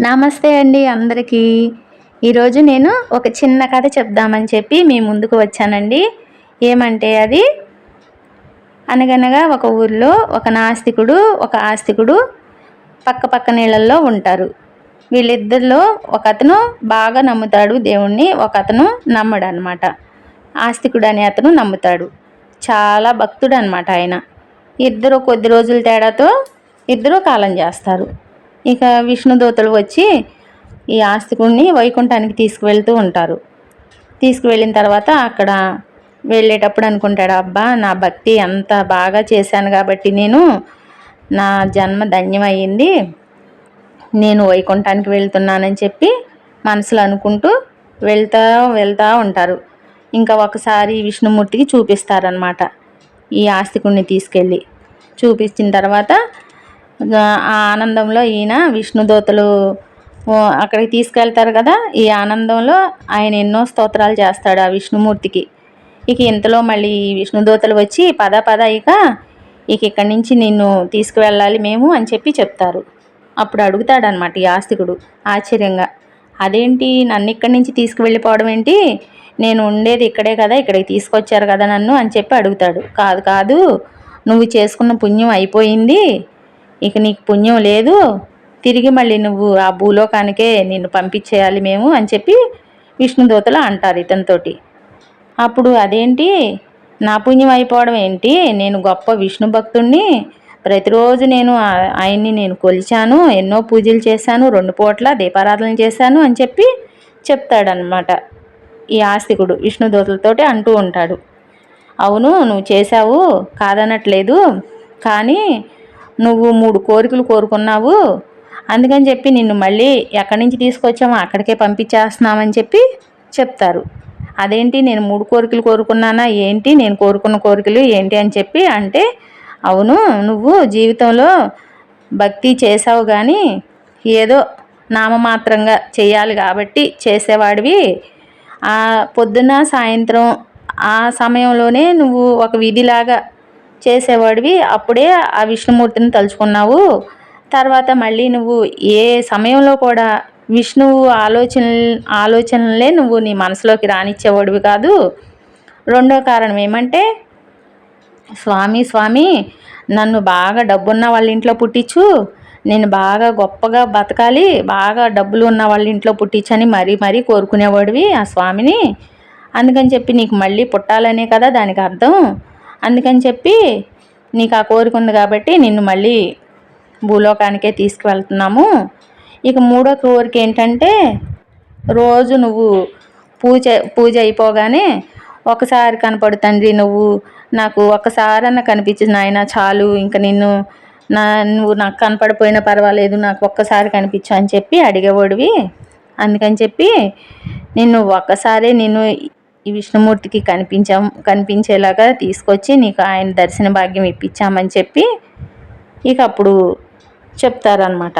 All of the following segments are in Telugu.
నమస్తే అండి అందరికీ. ఈరోజు నేను ఒక చిన్న కథ చెప్దామని చెప్పి మీ ముందుకు వచ్చానండి. ఏమంటే అది? అనగనగా ఒక ఊర్లో ఒక నాస్తికుడు ఒక ఆస్తికుడు పక్క పక్క నీళ్ళల్లో ఉంటారు. వీళ్ళిద్దరిలో ఒక అతను బాగా నమ్ముతాడు దేవుణ్ణి ఒక అతను నమ్మడు అనమాట ఆస్తికుడు అనే అతను నమ్ముతాడు. చాలా భక్తుడు అనమాట ఆయన. ఇద్దరు కొద్ది రోజుల తేడాతో ఇద్దరు కాలం చేస్తారు. ఇక విష్ణుదూతలు వచ్చి ఈ ఆస్తికుడిని వైకుంఠానికి తీసుకువెళ్తూ ఉంటారు. తీసుకువెళ్ళిన తర్వాత అక్కడ వెళ్ళేటప్పుడు అనుకుంటాడు అబ్బా నా భక్తి అంత బాగా చేశాను కాబట్టి నేను నా జన్మ ధన్యమయ్యింది. నేను వైకుంఠానికి వెళ్తున్నానని చెప్పి మనసులో అనుకుంటూ వెళ్తా వెళ్తూ ఉంటారు. ఇంకా ఒకసారి విష్ణుమూర్తికి చూపిస్తారనమాట ఈ ఆస్తికుడిని తీసుకెళ్ళి. చూపించిన తర్వాత ఆ ఆనందంలో ఈయన విష్ణుదోతలు అక్కడికి తీసుకెళ్తారు కదా. ఈ ఆనందంలో ఆయన ఎన్నో స్తోత్రాలు చేస్తాడు ఆ విష్ణుమూర్తికి. ఇక ఇంతలో మళ్ళీ విష్ణుదోతలు వచ్చి పద పద ఇక ఇక ఇక్కడి నుంచి నిన్ను తీసుకువెళ్ళాలి మేము అని చెప్పి చెప్తారు. అప్పుడు అడుగుతాడనమాట ఈ ఆస్తికుడు ఆశ్చర్యంగా. అదేంటి? నన్ను ఇక్కడి నుంచి తీసుకువెళ్ళిపోవడం ఏంటి? నేను ఉండేది ఇక్కడే కదా ఇక్కడికి తీసుకొచ్చారు కదా నన్ను అని చెప్పి అడుగుతాడు. కాదు కాదు నువ్వు చేసుకున్న పుణ్యం అయిపోయింది. ఇక నీకు పుణ్యం లేదు తిరిగి మళ్ళీ నువ్వు ఆ భూలోకానికే నిన్ను పంపించేయాలి మేము అని చెప్పి విష్ణుదూతలు అంటారు ఇతనితోటి అప్పుడు అదేంటి? నా పుణ్యం అయిపోవడం ఏంటి? నేను గొప్ప విష్ణు భక్తుణ్ణి ప్రతిరోజు నేను ఆయన్ని నేను కొలిచాను ఎన్నో పూజలు చేశాను రెండు పూట్ల దీపారాధన చేశాను అని చెప్పి చెప్తాడనమాట ఈ ఆస్తికుడు విష్ణుదూతలతోటి అంటూ ఉంటాడు. అవును నువ్వు చేశావు కాదనట్లేదు కానీ నువ్వు మూడు కోరికలు కోరుకున్నావు. అందుకని చెప్పి నిన్ను మళ్ళీ ఎక్కడి నుంచి తీసుకొచ్చామో అక్కడికే పంపించేస్తున్నామని చెప్పి చెప్తారు. అదేంటి నేను మూడు కోరికలు కోరుకున్నానా? ఏంటి? నేను కోరుకున్న కోరికలు ఏంటి అని చెప్పి అంటే అవును నువ్వు జీవితంలో భక్తి చేసావు కానీ ఏదో నామమాత్రంగా చేయాలి కాబట్టి చేసేవాడివి. ఆ పొద్దున సాయంత్రం ఆ సమయంలోనే నువ్వు ఒక విధిలాగా చేసేవాడివి. అప్పుడే ఆ విష్ణుమూర్తిని తలుచుకున్నావు. తర్వాత మళ్ళీ నువ్వు ఏ సమయంలో కూడా విష్ణువు ఆలోచన ఆలోచనలే నువ్వు నీ మనసులోకి రానిచ్చేవాడివి కాదు. రెండో కారణం ఏమంటే స్వామి స్వామి నన్ను బాగా డబ్బున్న వాళ్ళ ఇంట్లో పుట్టించు. నేను బాగా గొప్పగా బతకాలి బాగా డబ్బులు ఉన్న వాళ్ళ ఇంట్లో పుట్టించని మరీ మరీ కోరుకునేవాడివి ఆ స్వామిని. అందుకని చెప్పి నీకు మళ్ళీ పుట్టాలనే కదా దానికి అర్థం. అందుకని చెప్పి నీకు ఆ కోరిక ఉంది కాబట్టి నిన్ను మళ్ళీ భూలోకానికే తీసుకువెళ్తున్నాము. ఇక మూడో కోరిక ఏంటంటే రోజు నువ్వు పూజ పూజ అయిపోగానే ఒకసారి కనపడు తండ్రి నువ్వు నాకు ఒక్కసారన్న కనిపించిన నాయన చాలు ఇంకా నిన్ను నా నువ్వు నాకు కనపడిపోయినా పర్వాలేదు నాకు ఒక్కసారి కనిపించు అని చెప్పి అడిగేవాడివి. అందుకని చెప్పి నిన్ను ఒక్కసారే నిన్ను ఈ విష్ణుమూర్తికి కనిపించాం కనిపించేలాగా తీసుకొచ్చి నీకు ఆయన దర్శన భాగ్యం ఇప్పించామని చెప్పి ఇక అప్పుడు చెప్తారనమాట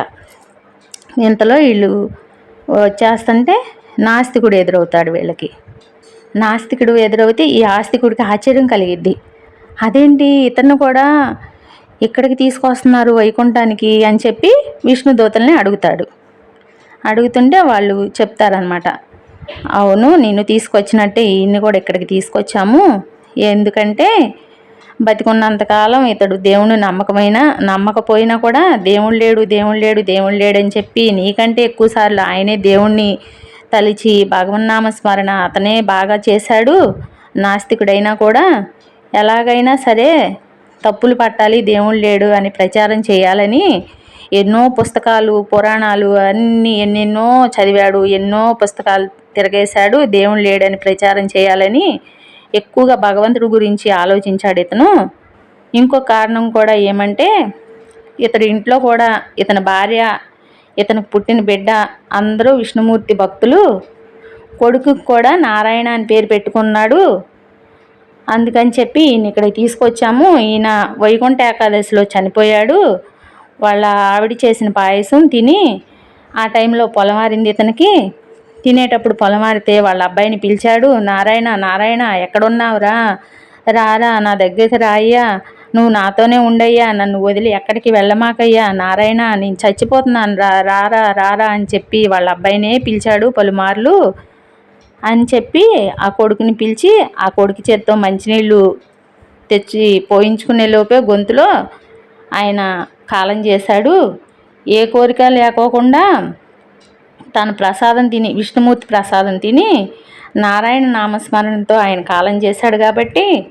ఇంతలో వీళ్ళు వచ్చేస్తుంటే నాస్తికుడు ఎదురవుతాడు వీళ్ళకి. నాస్తికుడు ఎదురవుతే ఈ ఆస్తికుడికి ఆశ్చర్యం కలిగిద్ది. అదేంటి ఇతను కూడా ఇక్కడికి తీసుకొస్తున్నారు వైకుంఠానికి అని చెప్పి విష్ణుదూతల్ని అడుగుతాడు. అడుగుతుంటే వాళ్ళు చెప్తారనమాట అవును నిన్ను తీసుకొచ్చినట్టే ఈయన్ని కూడా ఇక్కడికి తీసుకొచ్చాము. ఎందుకంటే బతికున్నంతకాలం ఇతడు దేవుని నమ్మకమైన నమ్మకపోయినా కూడా దేవుడు లేడు దేవుడు లేడు దేవుడు లేడు అని చెప్పి నీకంటే ఎక్కువసార్లు ఆయనే దేవుణ్ణి తలిచి భగవన్నామ స్మరణ అతనే బాగా చేశాడు. నాస్తికుడైనా కూడా ఎలాగైనా సరే తప్పులు పట్టాలి దేవుడు లేడు అని ప్రచారం చేయాలని ఎన్నో పుస్తకాలు పురాణాలు అన్నీ ఎన్నెన్నో చదివాడు ఎన్నో పుస్తకాలు తిరగేశాడు. దేవుడు లేడని ప్రచారం చేయాలని ఎక్కువగా భగవంతుడి గురించి ఆలోచించాడు ఇతను. ఇంకో కారణం కూడా ఏమంటే ఇతడి ఇంట్లో కూడా ఇతని భార్య ఇతనికి పుట్టిన బిడ్డ అందరూ విష్ణుమూర్తి భక్తులు. కొడుకు కూడా నారాయణ అని పేరు పెట్టుకున్నాడు. అందుకని చెప్పి ఈయన ఇక్కడికి తీసుకొచ్చాము. ఈయన వైకుంఠ ఏకాదశిలో చనిపోయాడు. వాళ్ళ ఆవిడ చేసిన పాయసం తిని ఆ టైంలో పొలమారింది ఇతనికి. తినేటప్పుడు పొలమారితే వాళ్ళ అబ్బాయిని పిలిచాడు నారాయణ నారాయణ ఎక్కడున్నావురా? రారా నా దగ్గరికి రాయ్యా. నువ్వు నాతోనే ఉండయ్యా నన్ను వదిలి ఎక్కడికి వెళ్ళమాకయ్యా. నారాయణ నేను చచ్చిపోతున్నాను రా రారా రారా అని చెప్పి వాళ్ళ అబ్బాయినే పిలిచాడు పలుమార్లు అని చెప్పి ఆ కొడుకుని పిలిచి ఆ కొడుకు చేత్తో మంచినీళ్ళు తెచ్చి పోయించుకునే లోపే గొంతులో ఆయన కాలం చేశాడు. ఏ కోరిక లేకోకుండా తన ప్రసాదం తిని విష్ణుమూర్తి ప్రసాదం తిని నారాయణ నామస్మరణతో ఆయన కాలం చేశాడు కాబట్టి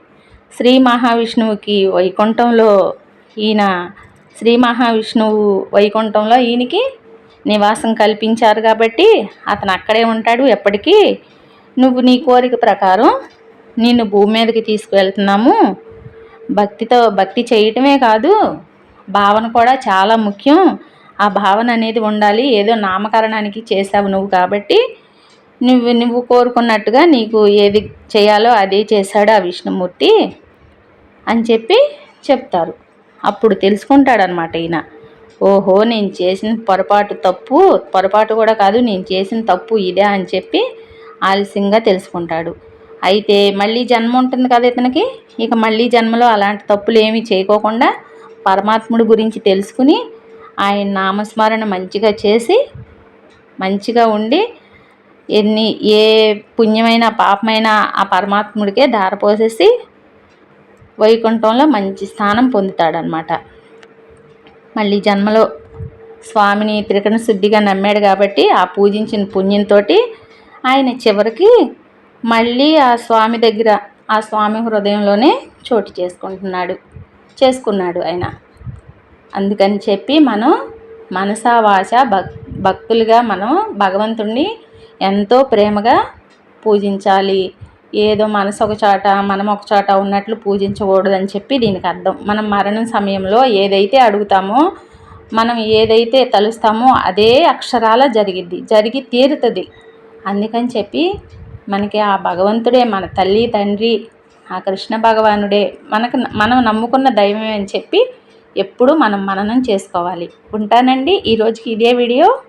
శ్రీ మహావిష్ణువుకి వైకుంఠంలో ఈయన శ్రీ మహావిష్ణువు వైకుంఠంలో ఈయనకి నివాసం కల్పించారు కాబట్టి అతను అక్కడే ఉంటాడు ఎప్పటికీ. నువ్వు నీ కోరిక ప్రకారం నిన్ను భూమి మీదకి తీసుకువెళ్తున్నాము. భక్తితో భక్తి చేయటమే కాదు భావన కూడా చాలా ముఖ్యం. ఆ భావన అనేది ఉండాలి. ఏదో నామకరణానికి చేసావు నువ్వు కాబట్టి నువ్వు నువ్వు కోరుకున్నట్టుగా నీకు ఏది చేయాలో అదే చేశాడు ఆ విష్ణుమూర్తి అని చెప్పి చెప్తారు. అప్పుడు తెలుసుకుంటాడనమాట ఈయన. ఓహో నేను చేసిన పొరపాటు తప్పు పొరపాటు కూడా కాదు నేను చేసిన తప్పు ఇదే అని చెప్పి ఆలస్యంగా తెలుసుకుంటాడు. అయితే మళ్ళీ జన్మ ఉంటుంది కదా ఇతనికి? ఇక మళ్ళీ జన్మలో అలాంటి తప్పులు ఏమీ చేయకోకుండా పరమాత్ముడి గురించి తెలుసుకుని ఆయన నామస్మరణ మంచిగా చేసి మంచిగా ఉండి ఎన్ని ఏ పుణ్యమైన పాపమైన ఆ పరమాత్ముడికే ధారపోసేసి వైకుంఠంలో మంచి స్థానం పొందుతాడనమాట మళ్ళీ జన్మలో స్వామిని త్రికరణ శుద్ధిగా నమ్మాడు కాబట్టి ఆ పూజించిన పుణ్యంతో ఆయన చివరికి మళ్ళీ ఆ స్వామి దగ్గర ఆ స్వామి హృదయంలోనే చోటు చేసుకుంటున్నాడు చేసుకున్నాడు ఆయన. అందుకని చెప్పి మనం మనసావాచ భక్ భక్తులుగా మనం భగవంతుణ్ణి ఎంతో ప్రేమగా పూజించాలి. ఏదో మనసు ఒకచోట మనం ఒకచోట ఉన్నట్లు పూజించకూడదని చెప్పి దీనికి అర్థం. మనం మరణం సమయంలో ఏదైతే అడుగుతామో మనం ఏదైతే తలుస్తామో అదే అక్షరాల జరిగిద్ది. జరిగి తీరుతుంది. అందుకని చెప్పి మనకి ఆ భగవంతుడే మన తల్లి తండ్రి ఆ కృష్ణ భగవానుడే మనకు మనం నమ్ముకున్న దైవమే అని చెప్పి ఎప్పుడు మనం మననం చేసుకోవాలి. ఉంటానండి. ఈరోజుకి ఇదే వీడియో.